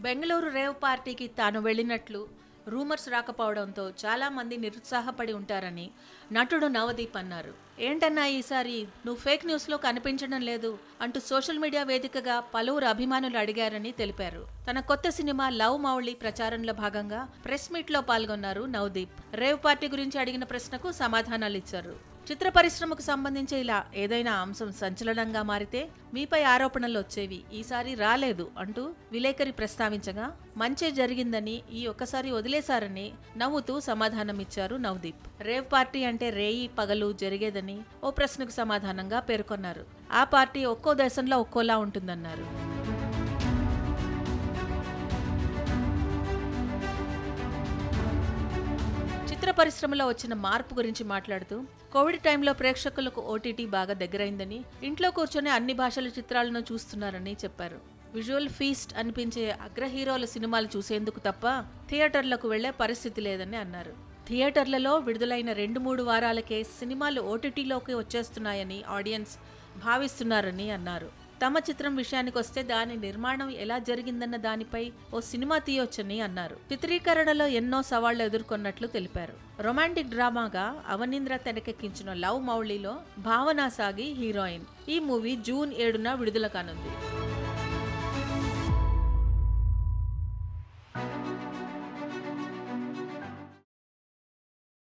Bengaluru rave పార్టీకి తాను వెళ్ళినట్లు rumours రాకపోవడంతో చాలామంది నిరుత్సాహపడి ఉంటారని నటుడు నవదీప్ అన్నారు. ఏంటన్నా ఈసారి? నువ్వు ఫేక్ న్యూస్లో కనిపించడం లేదు అంటూ సోషల్ మీడియా వేదికగా పలువురు అభిమానులు అడిగారని తెలిపారు. తన కొత్త సినిమా లవ్ మౌళి ప్రచారంలో భాగంగా ప్రెస్ మీట్లో పాల్గొన్నారు నవదీప్. రేవ్ పార్టీ గురించి అడిగిన ప్రశ్నకు సమాధానాలు ఇచ్చారు చిత్ర పరిశ్రమకు సంబంధించి ఇలా ఏదైనా అంశం సంచలనంగా మారితే మీపై ఆరోపణలు వచ్చేవి ఈసారి రాలేదు అంటూ విలేకరి ప్రస్తావించగా మంచే జరిగిందని ఈ ఒక్కసారి వదిలేశారని నవ్వుతూ సమాధానమిచ్చారు నవదీప్. రేవ్ పార్టీ అంటే రేయి పగలు జరిగేదని ఓ ప్రశ్నకు సమాధానంగా పేర్కొన్నారు. ఆ పార్టీ ఒక్కో దేశంలో ఒక్కోలా ఉంటుందన్నారు. చిత్ర పరిశ్రమలో వచ్చిన మార్పు గురించి మాట్లాడుతూ కోవిడ్ టైంలో ప్రేక్షకులకు ఓటీటీ బాగా దగ్గరైందని ఇంట్లో కూర్చొని అన్ని భాషల చిత్రాలను చూస్తున్నారని చెప్పారు. విజువల్ ఫీస్ట్ అనిపించే అగ్ర హీరోల సినిమాలు చూసేందుకు తప్ప థియేటర్లకు వెళ్ళే పరిస్థితి లేదని అన్నారు. థియేటర్లలో విడుదలైన రెండు మూడు వారాలకే సినిమాలు ఓటీటీలోకి వచ్చేస్తున్నాయని ఆడియన్స్ భావిస్తున్నారని అన్నారు. తమ చిత్రం విషయానికి వస్తే దాని నిర్మాణం ఎలా జరిగిందన్న దానిపై ఓ సినిమా తీయొచ్చని అన్నారు. చిత్రీకరణలో ఎన్నో సవాళ్ళు ఎదుర్కొన్నట్లు తెలిపారు. రొమాంటిక్ డ్రామాగా అవనీంద్ర తెరకెక్కించిన లవ్ మౌళిలో భావన సాగి హీరోయిన్. ఈ మూవీ జూన్ ఏడున విడుదల కానుంది.